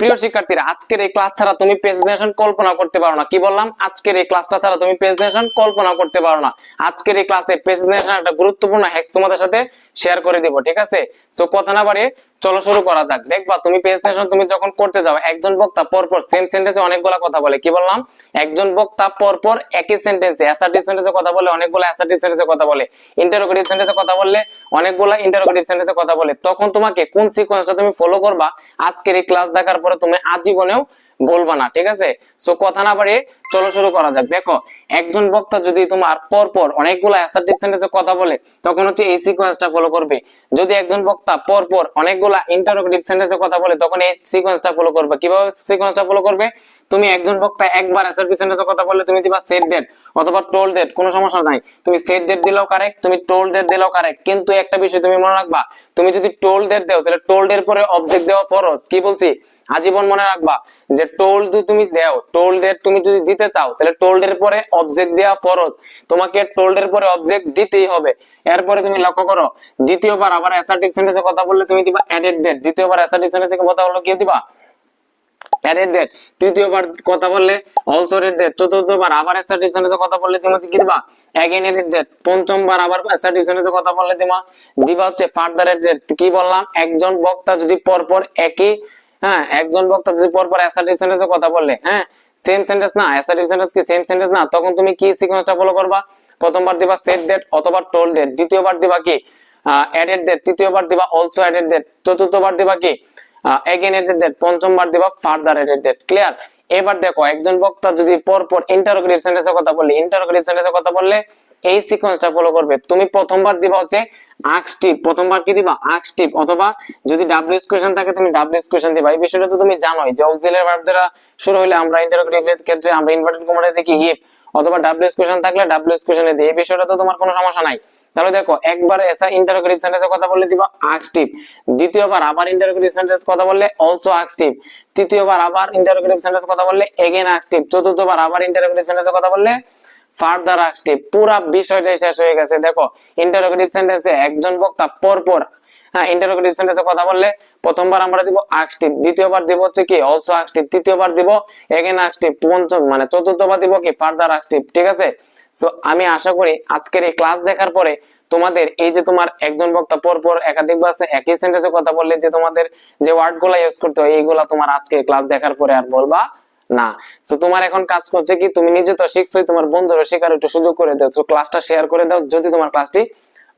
প্রিয় শিক্ষার্থীরা, আজকের এই ক্লাস ছাড়া তুমি প্রেজেন্টেশন কল্পনা করতে পারো না। কি বললাম? আজকের এই ক্লাসটা ছাড়া তুমি প্রেজেন্টেশন কল্পনা করতে পারো না। আজকের এই ক্লাসে প্রেজেন্টেশন একটা গুরুত্বপূর্ণ হ্যাক্স তোমাদের সাথে শেয়ার করে দিব, ঠিক আছে? সো কথা না বাড়িয়ে চলো শুরু করা যাক। দেখবা, তুমি প্রেজেন্টেশন তুমি যখন করতে যাও, একজন বক্তা পরপর সেম সেন্টেন্সে অনেকগুলা কথা বলে। কি বললাম? একজন বক্তা পরপর একই সেন্টেন্সে অ্যাসার্টিভ সেন্টেন্সে কথা বলে, অনেকগুলো অ্যাসার্টিভ সেন্টেন্সে কথা বলে। ইন্টারোগেটিভ সেন্টেন্সে কথা বললে, অনেকগুলো ইন্টারোগেটিভ সেন্টেন্সে কথা বলে। তখন তোমাকে কোন সিকোয়েন্সটা তুমি ফলো করবা, আজকের এই ক্লাস দেখার পরে তুমি আজীবনেও ভুলবা না, ঠিক আছে? সো কথা না বাড়িয়ে চলো শুরু করা যাক। দেখো, একজন বক্তা যদি তোমার পর পর অনেকগুলো অ্যাসার্টিভ সেন্টেন্সে কথা বলে, তখন হচ্ছে এই সিকোয়েন্সটা ফলো করবে। যদি একজন বক্তা পর পর অনেকগুলা ইন্টারোগেটিভ সেন্টেন্সে কথা বলে, তখন এই সিকোয়েন্সটা ফলো করবে। কীভাবে সিকোয়েন্সটা ফলো করবে? তুমি একজন বক্তা একবার অ্যাসার্টিভ সেন্টেন্সে কথা বললে, তুমি দিবা সেট ডেট অথবা টোল ডেট কোনো সমস্যা নাই। তুমি সেট ডেট দিলেও কারেক্ট তুমি টোল ডেট দিলেও কারেক্ট কিন্তু একটা বিষয় তুমি মনে রাখবা, তুমি যদি টোল ডেট দাও, তাহলে টোল ডেট পরে অবজেক্ট দেওয়া ফরজ। কি বলছি? আজীবন মনে রাখবা যে টোল যদি তুমি দাও টোল ডেট তুমি যদি দিতে চাও, তাহলে টোল ডেট পরে অবজেক্ট দেওয়া ফরজ। তোমাকে টোল ডেট পরে অবজেক্ট দিতেই হবে। এরপরে তুমি লক্ষ্য করো, দ্বিতীয়বার আবার অ্যাসার্টিভ সেন্টেন্সে কথা বললে তুমি দিবা অ্যাডেড ডেট দ্বিতীয়বার অ্যাসার্টিভ সেন্টেন্সে কথা বললে কি দিবা অ্যাডেড ডেট তৃতীয়বার কথা বললে অলসো রেড ডেট চতুর্থবার আবার অ্যাসার্টিভ সেন্টেন্সে কথা বললে তুমি কি দিবা? অ্যাগেন এডেড ডেট পঞ্চমবার আবার অ্যাসার্টিভ সেন্টেন্সে কথা বললে দিবা। দিবা হচ্ছে ফার্দার ডেট কি বললাম? একজন বক্তা যদি পরপর একই হ্যাঁ একজন বক্তা যদি পরপর অ্যাসার্টিভ সেন্টেন্সে কথা বললে হ্যাঁ সেম সেন্টেন্স না অ্যাসার্টিভ সেন্টেন্স কি সেম সেন্টেন্স না, তখন তুমি কি সিকোয়েন্সটা ফলো করবা? প্রথমবার দিবা সেট ডেট অথবা টোল ডেট দ্বিতীয়বার দিবা কি? অ্যাডেড ডেট তৃতীয়বার দিবা অলসো অ্যাডেড ডেট চতুর্থবার দিবা কি? এগেন এডেড ডেট পঞ্চমবার দিবা ফার্দার এডেড ডেট ক্লিয়ার এবার দেখো, একজন বক্তা যদি পরপর ইন্টারোগেটিভ সেন্টেন্সের কথা বললে ইন্টারোগেটিভ সেন্টেন্সের কথা বললে এই সিকোয়েন্সটা ফলো করবে। তুমি প্রথমবার দিবা হচ্ছে আক্স টিপ প্রথমবার কি দিবা? আক্স টিপ অথবা যদি ডাব্লিউ কোশ্চেন থাকে, তুমি ডাব্লিউ কোশ্চেন দিবা। এই বিষয়টা তো তুমি জানোই যে অক্সিলারি ভার্ব দ্বারা শুরু হলে আমরা ইন্টারোগেটিভ ক্ষেত্রে আমরা ইনভার্টেড কমাতে দেখি হিপ অথবা ডাব্লিউ কোশ্চেন থাকলে ডাব্লিউ কোশ্চেনে দিই। এই বিষয়টা তো তোমার কোনো সমস্যা নাই। তাহলে দেখো, একবার এসা ইন্টারোগেটিভ সেন্টেন্সে কথা বললে দিবা আক্সটিভ দ্বিতীয়বার আবার ইন্টারোগেটিভ সেন্টেন্স কথা বললে অলসো আক্সটিভ তৃতীয়বার আবার ইন্টারোগেটিভ সেন্টেন্স কথা বললে এগেন আক্সটিভ চতুর্থবার আবার ইন্টারোগেটিভ সেন্টেন্সে কথা বললে ফার্দার আক্সটিভ পুরা বিষয়টাই শেষ হয়ে গেছে। দেখো ইন্টারোগেটিভ সেন্টেন্সে একজন বক্তা পরপর হ্যাঁ ইন্টারোগেটিভ সেন্টেন্সে কথা বললে প্রথমবার আমরা দিব আক্সটিভ দ্বিতীয়বার দিব হচ্ছে কি অলসো আক্সটিভ তৃতীয়বার দিব এগেন আক্সটিভ পঞ্চম মানে চতুর্থবার দিব কি ফার্দার আক্সটিভ ঠিক আছে? সো আমি আশা করি আজকের এই ক্লাস দেখার পরে তোমাদের এই যে তোমার একজন বক্তা পর পর একাধিকবার একই সেন্টেন্সে কথা বললে যে তোমাদের যে ওয়ার্ডগুলা ইউজ করতে হয়, এইগুলা তোমার আজকে ক্লাস দেখার পরে আর বলবা না। সো তোমার এখন কাজ করছে কি, তুমি নিজে তো শিখছোই, তোমার বন্ধুরা শেখার একটু সুযোগ করে দাও তো ক্লাসটা শেয়ার করে দাও, যদি তোমার ক্লাসটি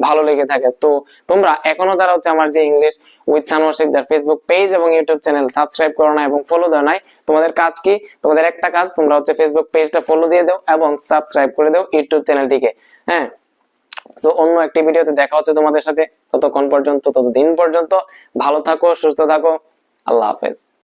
ভালো লেগে থাকে। তো, তোমরা এখনও যারা হচ্ছে আমার যে English with Sanowar Sikder Facebook page এবং ইউটিউব চ্যানেল সাবস্ক্রাইব করো না এবং ফলো দাও নাই, তোমাদের কাজ কি? তোমাদের একটা কাজ, তোমরা হচ্ছে ফেসবুক পেজটা ফলো দিয়ে দাও এবং সাবস্ক্রাইব করে দাও ইউটিউব চ্যানেলটিকে হ্যাঁ? সো অন্য একটি ভিডিওতে দেখা হচ্ছে তোমাদের সাথে। ততক্ষণ পর্যন্ত, ততদিন পর্যন্ত ভালো থাকো, সুস্থ থাকো। আল্লাহ হাফেজ।